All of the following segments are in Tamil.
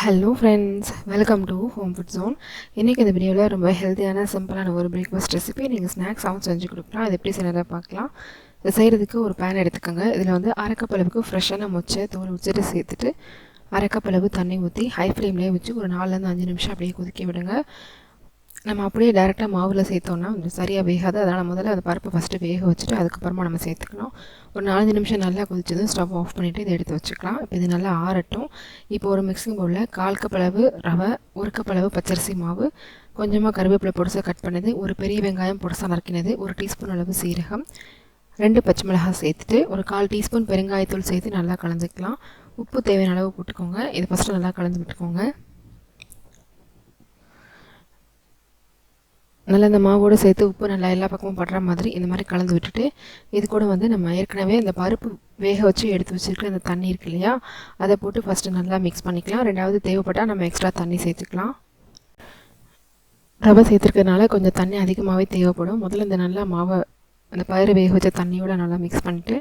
Hello friends welcome to home food zone இன்றைக்கி இந்த வீடியோவில் ரொம்ப ஹெல்த்தியான சிம்பிளான ஒரு பிரேக்ஃபாஸ்ட் ரெசிபி நீங்கள் ஸ்நாக்ஸாகவும் செஞ்சு கொடுக்கலாம் அது எப்படி செய்யறதை பார்க்கலாம். இது செய்கிறதுக்கு ஒரு பேன் எடுத்துக்கோங்க. இதில் வந்து அரைக்கப்பளவுக்கு ஃப்ரெஷ்ஷான மொச்சை தோல் வச்சுட்டு சேர்த்துட்டு அரைக்கப்பளவு தண்ணி ஊற்றி ஹை ஃப்ளேம்லேயே வச்சு ஒரு நாலுலேருந்து அஞ்சு நிமிஷம் அப்படியே கொதிக்க விடுங்க. நம்ம அப்படியே டேரெக்டாக மாவில் சேர்த்தோன்னா கொஞ்சம் சரியாக வேகாது. அதனால் முதல்ல அந்த பருப்பை ஃபஸ்ட்டு வேக வச்சுட்டு அதுக்கப்புறமா நம்ம சேர்த்துக்கணும். ஒரு நாலஞ்சு நிமிஷம் நல்லா கொதிச்சதும் ஸ்டவ் ஆஃப் பண்ணிவிட்டு இதை எடுத்து வச்சுக்கலாம். இப்போ இது நல்லா ஆறட்டும். இப்போ ஒரு மிக்சிங் பவுலில் கால் கப்பளவு ரவை ஒரு கப்பளவு பச்சரிசி மாவு கொஞ்சமாக கருவேப்பிலை பொடிசாக கட் பண்ணது ஒரு பெரிய வெங்காயம் பொடிசாக நறுக்கினது ஒரு டீஸ்பூன் அளவு சீரகம் ரெண்டு பச்சை மிளகாய் சேர்த்துட்டு ஒரு கால் டீஸ்பூன் பெருங்காயத்தூள் சேர்த்து நல்லா கலந்துக்கலாம். உப்பு தேவையான அளவு போட்டுக்கோங்க. இது ஃபஸ்ட்டு நல்லா கலந்து விட்டுக்கோங்க. நல்லா இந்த மாவோடு சேர்த்து உப்பு நல்லா எல்லா பக்கமும் படுற மாதிரி இந்த மாதிரி கலந்து விட்டுட்டு இது கூட வந்து நம்ம ஏற்கனவே இந்த பருப்பு வேக வச்சு எடுத்து வச்சுருக்க அந்த தண்ணி இருக்கு இல்லையா? அதை போட்டு ஃபஸ்ட்டு நல்லா மிக்ஸ் பண்ணிக்கலாம். ரெண்டாவது தேவைப்பட்டால் நம்ம எக்ஸ்ட்ரா தண்ணி சேர்த்துக்கலாம். ரவை சேர்த்துருக்கறதுனால கொஞ்சம் தண்ணி அதிகமாகவே தேவைப்படும். முதல்ல இந்த நல்லா மாவை அந்த பயிறு வேக வச்ச தண்ணியோடு நல்லா மிக்ஸ் பண்ணிவிட்டு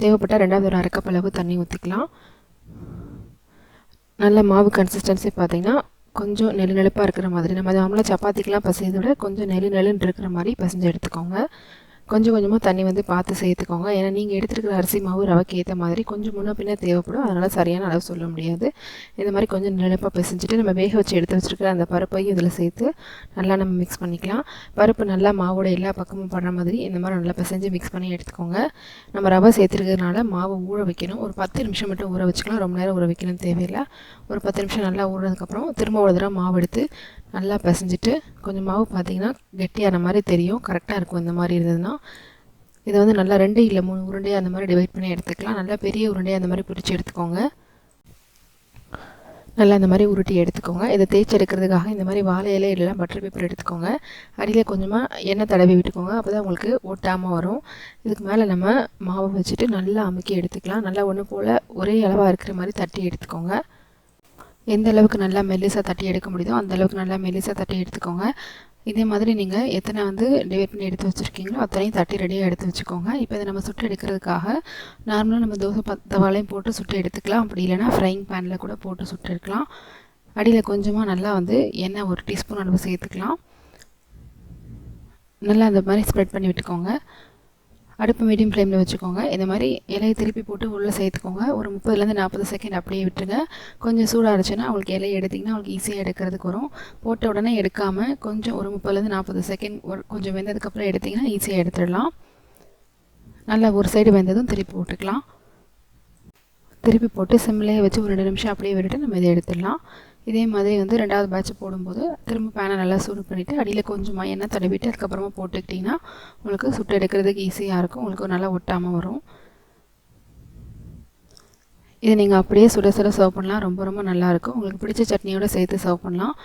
தேவைப்பட்டால் ரெண்டாவது ஒரு அரைக்கப்பளவு தண்ணி ஊற்றிக்கலாம் நல்ல மாவு கன்சிஸ்டன்சி பார்த்திங்கன்னா கொஞ்சம் நெல் நெழுப்பாக இருக்கிற மாதிரி. நம்ம நார்மலாக சப்பாத்திக்கெலாம் பசையதை விட கொஞ்சம் நெல் நெல்லுன்னு இருக்கிற மாதிரி பசைஞ்சு எடுத்துக்கோங்க. கொஞ்சம் கொஞ்சமாக தண்ணி வந்து பார்த்து சேர்த்துக்கோங்க. ஏன்னா நீங்கள் எடுத்துருக்கிற அரிசி மாவு ரவைக்கு ஏற்ற மாதிரி கொஞ்சம் முன்ன பின்ன தேவைப்படும். அதனால் சரியான அளவு சொல்ல முடியாது. இந்த மாதிரி கொஞ்சம் நிலப்பாக பிசைஞ்சிட்டு நம்ம வேக வச்சு எடுத்து வச்சுருக்கிற அந்த பருப்பையும் இதில் சேர்த்து நல்லா நம்ம மிக்ஸ் பண்ணிக்கலாம். பருப்பு நல்லா மாவோட எல்லா பக்கமும் படுற மாதிரி இந்த மாதிரி நல்லா பிசைஞ்சு மிக்ஸ் பண்ணி எடுத்துக்கோங்க. நம்ம ரவை சேர்த்துருக்கிறதுனால மாவு ஊற வைக்கணும். ஒரு பத்து நிமிஷம் மட்டும் ஊற வச்சுக்கலாம். ரொம்ப நேரம் ஊற வைக்கணும் தேவையில்லை. ஒரு பத்து நிமிஷம் நல்லா ஊறினதுக்கப்புறம் திரும்ப ஒரு தடவை மாவு எடுத்து நல்லா பிசைஞ்சிட்டு கொஞ்சம் மாவு பார்த்திங்கன்னா கெட்டியான மாதிரி தெரியும் கரெக்டாக இருக்கும் இந்த மாதிரி இருந்ததுன்னா. இதை வந்து நல்லா ரெண்டு இல்லை மூணு உருண்டையாக அந்த மாதிரி டிவைட் பண்ணி எடுத்துக்கலாம். நல்லா பெரிய உருண்டையாக அந்த மாதிரி பிடிச்சி எடுத்துக்கோங்க. நல்லா இந்த மாதிரி உருட்டி எடுத்துக்கோங்க. இதை தேய்ச்சி எடுக்கிறதுக்காக இந்த மாதிரி வாழை இலை இல்லைனா பட்டர் பேப்பர் எடுத்துக்கோங்க. அடியில் கொஞ்சமாக எண்ணெய் தடவி விட்டுக்கோங்க. அப்போ தான் உங்களுக்கு ஒட்டாமல் வரும். இதுக்கு மேலே நம்ம மாவு வச்சுட்டு நல்லா அமுக்கி எடுத்துக்கலாம். நல்லா ஒன்று போல் ஒரே அளவாக இருக்கிற மாதிரி தட்டி எடுத்துக்கோங்க. எந்த அளவுக்கு நல்லா மெல்லிசாக தட்டி எடுக்க முடியுதோ அந்த அளவுக்கு நல்லா மெல்லிசாக தட்டி எடுத்துக்கோங்க. இதே மாதிரி நீங்கள் எத்தனை வந்து டிவைட் பண்ணி எடுத்து வச்சுருக்கீங்களோ அத்தனையும் தட்டி ரெடியாக எடுத்து வச்சுக்கோங்க. இப்போ இதை நம்ம சுட்டு எடுக்கிறதுக்காக நார்மலாக நம்ம தோசை பத்தவாலையும் போட்டு சுட்டு எடுத்துக்கலாம். அப்படி இல்லைனா ஃப்ரைங் பேனில் கூட போட்டு சுட்டு எடுக்கலாம். அடியில் கொஞ்சமாக நல்லா வந்து எண்ணெய் ஒரு டீஸ்பூன் அளவு சேர்த்துக்கலாம். நல்லா அந்த மாதிரி ஸ்ப்ரெட் பண்ணி விட்டுக்கோங்க. அடுப்பு மீடியம் ஃப்ளேமில் வச்சுக்கோங்க. இந்த மாதிரி இலையை திருப்பி போட்டு உள்ளே சேர்த்துக்கோங்க. ஒரு முப்பதுலேருந்து நாற்பது செகண்ட் அப்படியே விட்டுருங்க. கொஞ்சம் சூடாக இருந்துச்சுன்னா அவங்களுக்கு இலையை எடுத்திங்கன்னா அவங்களுக்கு ஈஸியாக எடுக்கிறதுக்கு வரும். போட்ட உடனே எடுக்காமல் கொஞ்சம் ஒரு முப்பதுலேருந்து நாற்பது செகண்ட் ஒரு கொஞ்சம் வெந்ததுக்கப்புறம் எடுத்திங்கன்னா ஈஸியாக எடுத்துடலாம். நல்லா ஒரு சைடு வெந்ததும் திருப்பி போட்டுக்கலாம். திருப்பி போட்டு சிம்லேயே வச்சு ஒரு ரெண்டு நிமிஷம் அப்படியே விட்டுட்டு நம்ம இதை எடுத்துடலாம். இதே மாதிரி வந்து ரெண்டாவது பேட்ச் போடும்போது திரும்ப பேனை நல்லா சூடு பண்ணிவிட்டு அடியில் கொஞ்சமாக எண்ணெய் தடவிட்டு அதுக்கப்புறமா போட்டுக்கிட்டிங்கன்னா உங்களுக்கு சுட்டு எடுக்கிறதுக்கு ஈஸியாக இருக்கும். உங்களுக்கு நல்லா ஒட்டாமல் வரும். இதை நீங்கள் அப்படியே சுட சுட சர்வ் பண்ணலாம். ரொம்ப ரொம்ப நல்லாயிருக்கும் உங்களுக்கு பிடிச்ச சட்னியோடு சேர்த்து சர்வ் பண்ணலாம்.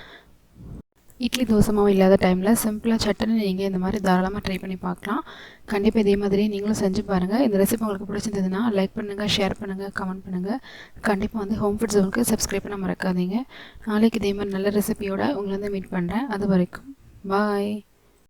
இட்லி தோசை மாவு இல்லாத டைமில் சிம்பிளாக சட்டுன்னு நீங்கள் இந்த மாதிரி தாராளமாக ட்ரை பண்ணி பார்க்கலாம். கண்டிப்பாக இதே மாதிரி நீங்களும் செஞ்சு பாருங்கள் இந்த ரெசிபி உங்களுக்கு பிடிச்சிருந்ததுன்னா லைக் பண்ணுங்கள் ஷேர் பண்ணுங்கள் கமெண்ட் பண்ணுங்கள் கண்டிப்பாக வந்து ஹோம் ஃபுட் ஜோனுக்கு சப்ஸ்கிரைப் பண்ண மறக்காதீங்க. நாளைக்கு இதே மாதிரி நல்ல ரெசிபியோட உங்களை வந்து மீட் பண்ணுறேன் அது வரைக்கும் பாய்